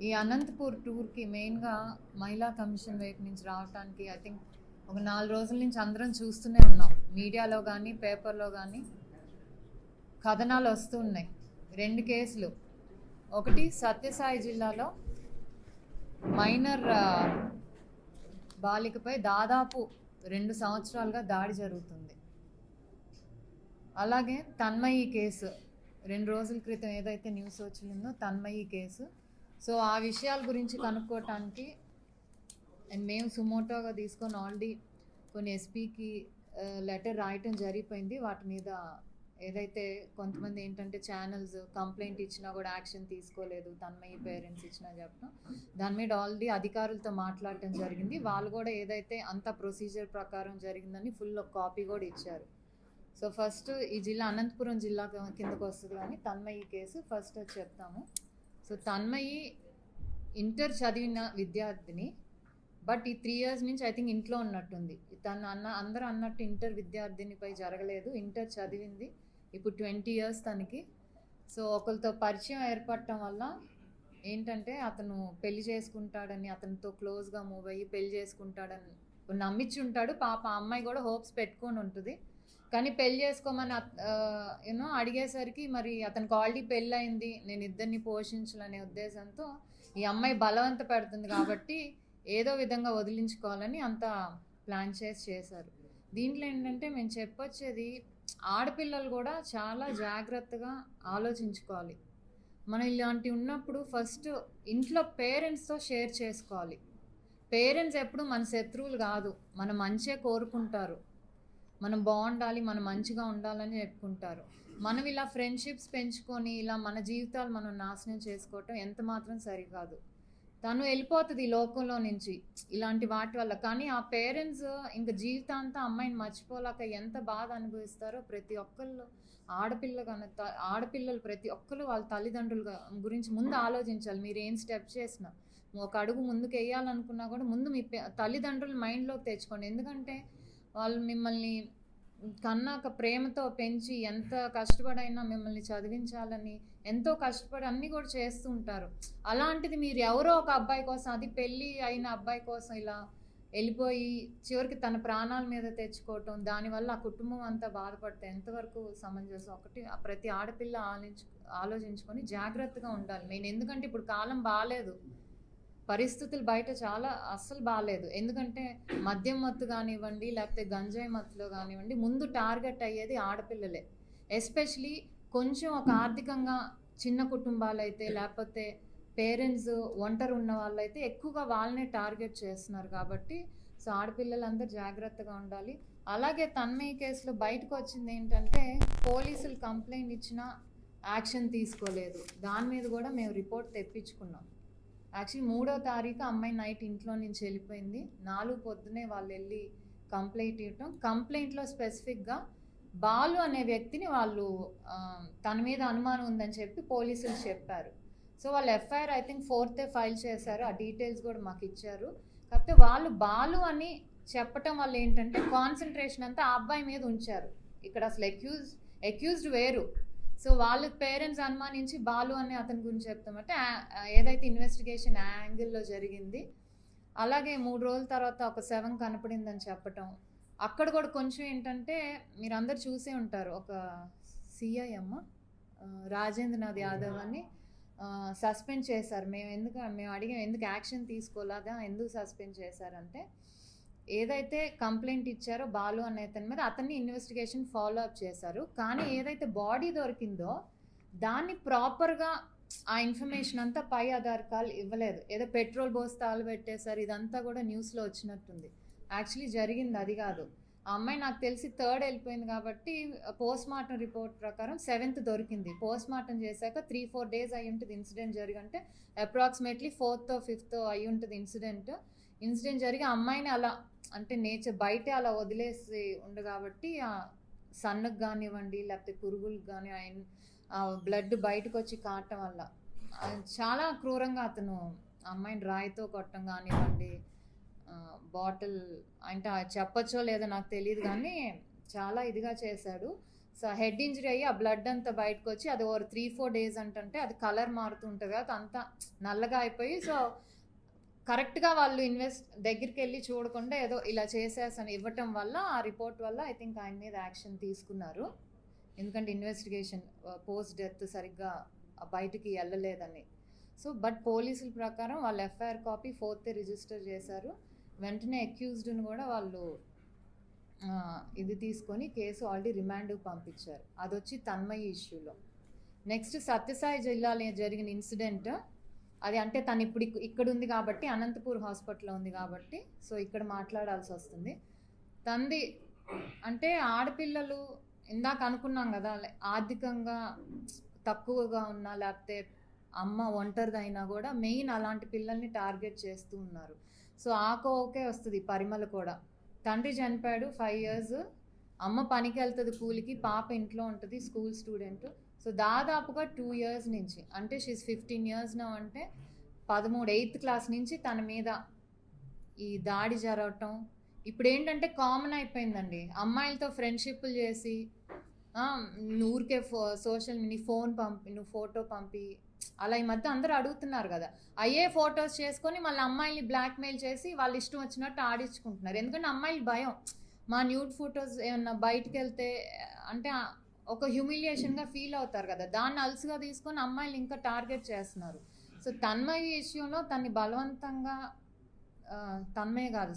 ఈ అనంతపూర్ టూర్కి మెయిన్గా మహిళా కమిషన్ వైపు నుంచి రావడానికి ఐ థింక్ ఒక నాలుగు రోజుల నుంచి అందరం చూస్తూనే ఉన్నాం. మీడియాలో కానీ పేపర్లో కానీ కథనాలు వస్తూ ఉన్నాయి. రెండు కేసులు. ఒకటి సత్యసాయి జిల్లాలో మైనర్ బాలికపై దాదాపు రెండు సంవత్సరాలుగా దాడి జరుగుతుంది. అలాగే తన్మయి కేసు. రెండు రోజుల క్రితం ఏదైతే న్యూస్ వచ్చిందో తన్మయి కేసు. సో ఆ విషయాల గురించి కనుక్కోవటానికి అండ్ మేము సుమోటోగా తీసుకొని ఆల్రెడీ కొన్ని ఎస్పీకి లెటర్ రాయటం జరిగిపోయింది. వాటి మీద ఏదైతే కొంతమంది ఏంటంటే ఛానల్స్ కంప్లైంట్ ఇచ్చినా కూడా యాక్షన్ తీసుకోలేదు తన్మయ్య పేరెంట్స్ ఇచ్చినా చెప్పడం దాని మీద ఆల్రెడీ అధికారులతో మాట్లాడటం జరిగింది. వాళ్ళు కూడా ఏదైతే అంత ప్రొసీజర్ ప్రకారం జరిగిందని ఫుల్ కాపీ కూడా ఇచ్చారు. సో ఫస్ట్ ఈ జిల్లా అనంతపురం జిల్లా కిందకు వస్తుంది కానీ తన్మయ్య కేసు ఫస్ట్ వచ్చి చెప్తాము. సో తన్మయి ఇంటర్ చదివిన విద్యార్థిని బట్ ఈ త్రీ ఇయర్స్ నుంచి ఐ థింక్ ఇంట్లో ఉన్నట్టుంది. తను అన్న అందరూ అన్నట్టు ఇంటర్ విద్యార్థినిపై జరగలేదు. ఇంటర్ చదివింది. ఇప్పుడు ట్వంటీ ఇయర్స్ తనకి. సో ఒకరితో పరిచయం ఏర్పడటం వల్ల ఏంటంటే అతను పెళ్ళి చేసుకుంటాడని అతనితో క్లోజ్గా మూవ్ అయ్యి పెళ్ళి చేసుకుంటాడని నమ్మించి ఉంటాడు. పాప అమ్మాయి కూడా హోప్స్ పెట్టుకొని ఉంటుంది. కానీ పెళ్ళి చేసుకోమని యూనో అడిగేసరికి మరి అతనికి ఆల్రెడీ పెళ్ళి అయింది నేను ఇద్దరిని పోషించాలనే ఉద్దేశంతో ఈ అమ్మాయి బలవంత పెడుతుంది కాబట్టి ఏదో విధంగా వదిలించుకోవాలని అంత ప్లాన్ చేసి చేశారు. దీంట్లో ఏంటంటే మేము చెప్పొచ్చేది ఆడపిల్లలు కూడా చాలా జాగ్రత్తగా ఆలోచించుకోవాలి. మనం ఇలాంటివి ఉన్నప్పుడు ఫస్ట్ ఇంట్లో పేరెంట్స్తో షేర్ చేసుకోవాలి. పేరెంట్స్ ఎప్పుడు మన శత్రువులు కాదు మన మంచే కోరుకుంటారు. మనం బాగుండాలి మనం మంచిగా ఉండాలని చెప్పుకుంటారు. మనం ఇలా ఫ్రెండ్షిప్స్ పెంచుకొని ఇలా మన జీవితాలు మనం నాశనం చేసుకోవటం ఎంత మాత్రం సరికాదు. తను వెళ్ళిపోతుంది ఈ లోకంలో నుంచి ఇలాంటి వాటి వల్ల. కానీ ఆ పేరెంట్స్ ఇంకా జీవితాంతా అమ్మాయిని మర్చిపోలేక ఎంత బాధ అనుభవిస్తారో ప్రతి ఒక్కళ్ళు ఆడపిల్ల కన ఆడపిల్లలు ప్రతి ఒక్కరు వాళ్ళ తల్లిదండ్రుల గురించి ముందు ఆలోచించాలి. మీరు ఏం స్టెప్ చేసినా ఒక అడుగు ముందుకు వేయాలనుకున్నా కూడా ముందు మీ తల్లిదండ్రులు తల్లిదండ్రుల మైండ్లోకి తెచ్చుకోండి. ఎందుకంటే వాళ్ళు మిమ్మల్ని కన్నాక ప్రేమతో పెంచి ఎంత కష్టపడైనా మిమ్మల్ని చదివించాలని ఎంతో కష్టపడి అన్నీ కూడా చేస్తూ ఉంటారు. అలాంటిది మీరు ఎవరో ఒక అబ్బాయి కోసం అది పెళ్ళి అయిన అబ్బాయి కోసం ఇలా వెళ్ళిపోయి చివరికి తన ప్రాణాల మీద తెచ్చుకోవటం దానివల్ల ఆ కుటుంబం అంతా బాధపడితే ఎంతవరకు సమంజసం? ఒకటి ప్రతి ఆడపిల్ల ఆలోచించు ఆలోచించుకొని జాగ్రత్తగా ఉండాలి. నేను ఎందుకంటే ఇప్పుడు కాలం బాగాలేదు పరిస్థితులు బయట చాలా అస్సలు బాగాలేదు ఎందుకంటే మద్యం మత్తు కానివ్వండి లేకపోతే గంజాయి మత్తులో కానివ్వండి ముందు టార్గెట్ అయ్యేది ఆడపిల్లలే. ఎస్పెషలీ కొంచెం ఒక ఆర్థికంగా చిన్న కుటుంబాలు అయితే లేకపోతే పేరెంట్స్ ఒంటరి ఉన్న వాళ్ళైతే ఎక్కువగా వాళ్ళనే టార్గెట్ చేస్తున్నారు కాబట్టి సో ఆడపిల్లలందరూ జాగ్రత్తగా ఉండాలి. అలాగే తన్మయ్య కేసులో బయటకు వచ్చింది ఏంటంటే పోలీసులు కంప్లైంట్ ఇచ్చినా యాక్షన్ తీసుకోలేదు. దాని మీద కూడా మేము రిపోర్ట్ తెప్పించుకున్నాం. యాక్చువల్లీ మూడో తారీఖు అమ్మాయి నైట్ ఇంట్లో నుంచి వెళ్ళిపోయింది. నాలుగు పొద్దునే వాళ్ళు వెళ్ళి కంప్లైంట్ ఇవ్వటం. కంప్లైంట్లో స్పెసిఫిక్గా బాలు అనే వ్యక్తిని వాళ్ళు తన మీద అనుమానం ఉందని చెప్పి పోలీసులు చెప్పారు. సో వాళ్ళు ఎఫ్ఐఆర్ ఐ థింక్ ఫోర్తే ఫైల్ చేశారు. ఆ డీటెయిల్స్ కూడా మాకు ఇచ్చారు. కాకపోతే వాళ్ళు బాలు అని చెప్పటం వల్ల ఏంటంటే కాన్సన్ట్రేషన్ అంతా ఆ అబ్బాయి మీద ఉంచారు. ఇక్కడ అసలు ఎక్యూజ్ ఎక్యూజ్డ్ వేరు. సో వాళ్ళ పేరెంట్స్ అనుమానించి బాలు అనే అతని గురించి చెప్తామంటే ఏదైతే ఇన్వెస్టిగేషన్ ఆ యాంగిల్లో జరిగింది అలాగే మూడు రోజుల తర్వాత ఒక సెవెన్ కనపడిందని చెప్పటం. అక్కడ కూడా కొంచెం ఏంటంటే మీరందరూ చూసే ఉంటారు ఒక సిఐ అమ్మ రాజేంద్రనాథ్ యాదవ్ అని సస్పెండ్ చేశారు. మేము ఎందుకు మేము అడిగాం ఎందుకు యాక్షన్ తీసుకోలేదా ఎందుకు సస్పెండ్ చేశారంటే ఏదైతే కంప్లైంట్ ఇచ్చారో బాలు అనే అతని మీద అతన్ని ఇన్వెస్టిగేషన్ ఫాలో అప్ చేశారు. కానీ ఏదైతే బాడీ దొరికిందో దాన్ని ప్రాపర్గా ఆ ఇన్ఫర్మేషన్ అంతా పై ఆధారకాలు ఇవ్వలేదు. ఏదో పెట్రోల్ బోస్తాలు పెట్టేశారు. ఇదంతా కూడా న్యూస్లో వచ్చినట్టుంది. యాక్చువల్లీ జరిగింది అది కాదు. ఆ అమ్మాయి నాకు తెలిసి థర్డ్ వెళ్ళిపోయింది కాబట్టి పోస్ట్ మార్టం రిపోర్ట్ ప్రకారం సెవెంత్ దొరికింది. పోస్ట్ మార్టం చేశాక త్రీ ఫోర్ డేస్ అయి ఉంటుంది ఇన్సిడెంట్ జరిగంటే అప్రాక్సిమేట్లీ ఫోర్త్ ఫిఫ్త్ అయి ఉంటుంది ఇన్సిడెంట్ ఇన్సిడెంట్ జరిగి ఆ అమ్మాయిని అలా అంటే నేచర్ బయటే అలా వదిలేసి ఉండు కాబట్టి ఆ సన్నకు కానివ్వండి లేకపోతే పురుగులకు కానీ ఆయన ఆ బ్లడ్ బయటకు వచ్చి కావటం వల్ల చాలా క్రూరంగా అతను ఆ అమ్మాయిని రాయితో కొట్టడం కానివ్వండి బాటిల్ అంటే చెప్పచ్చో లేదో నాకు తెలియదు కానీ చాలా ఇదిగా చేశాడు. సో హెడ్ ఇంజరీ అయ్యి ఆ బ్లడ్ అంతా బయటకు వచ్చి అది ఓవర్ త్రీ ఫోర్ డేస్ అంటే అది కలర్ మారుతుంటుంది కదా అంతా నల్లగా అయిపోయి సో కరెక్ట్గా వాళ్ళు ఇన్వెస్ట్ దగ్గరికి వెళ్ళి చూడకుండా ఏదో ఇలా చేసేసాను ఇవ్వటం వల్ల ఆ రిపోర్ట్ వల్ల ఐ థింక్ ఆయన మీద యాక్షన్ తీసుకున్నారు. ఎందుకంటే ఇన్వెస్టిగేషన్ పోస్ట్ డెత్ సరిగ్గా బయటికి వెళ్ళలేదని సో బట్ పోలీసుల ప్రకారం వాళ్ళు ఎఫ్ఐఆర్ కాపీ ఫోర్త్ రిజిస్టర్ చేశారు. వెంటనే అక్యూజ్డ్ని కూడా వాళ్ళు ఇది తీసుకొని కేసు ఆల్రెడీ రిమాండ్కి పంపించారు. అది వచ్చి ఇష్యూలో. నెక్స్ట్ సత్యసాయి జిల్లాలో జరిగిన ఇన్సిడెంట్ అది అంటే తను ఇప్పుడు ఇక్కడ ఉంది కాబట్టి అనంతపూర్ హాస్పిటల్లో ఉంది కాబట్టి సో ఇక్కడ మాట్లాడాల్సి వస్తుంది. తంది అంటే ఆడపిల్లలు ఇందాక అనుకున్నాం కదా ఆర్థికంగా తక్కువగా ఉన్నా లేకపోతే అమ్మ ఒంటరిదైనా కూడా మెయిన్ అలాంటి పిల్లల్ని టార్గెట్ చేస్తూ ఉన్నారు. సో ఆకోకే వస్తుంది పరిమళ కూడా. తండ్రి చనిపోయాడు ఫైవ్ ఇయర్స్. అమ్మ పనికి వెళ్తుంది కూలికి పాప ఇంట్లో ఉంటుంది స్కూల్ స్టూడెంట్. సో దాదాపుగా టూ ఇయర్స్ నుంచి అంటే షీస్ ఫిఫ్టీన్ ఇయర్స్ నా అంటే పదమూడు ఎయిత్ క్లాస్ నుంచి తన మీద ఈ దాడి జరగటం. ఇప్పుడు ఏంటంటే కామన్ అయిపోయిందండి. అమ్మాయిలతో ఫ్రెండ్షిప్లు చేసి ఊరికే ఫో సోషల్ నీ ఫోన్ పంపి నువ్వు ఫోటో పంపి అలా ఈ మధ్య అందరూ అడుగుతున్నారు కదా. అయ్యే ఫొటోస్ చేసుకొని మళ్ళీ అమ్మాయిల్ని బ్లాక్మెయిల్ చేసి వాళ్ళు ఇష్టం వచ్చినట్టు ఆడించుకుంటున్నారు. ఎందుకంటే అమ్మాయిలు భయం. మా న్యూడ్ ఫొటోస్ ఏమన్నా బయటకు వెళ్తే అంటే ఒక హ్యూమిలియేషన్గా ఫీల్ అవుతారు కదా. దాన్ని అలసిగా తీసుకొని అమ్మాయిలు ఇంకా టార్గెట్ చేస్తున్నారు. సో తన్మయ విషయంలో తన్ని బలవంతంగా తన్మయ్య తన్మయ కాదు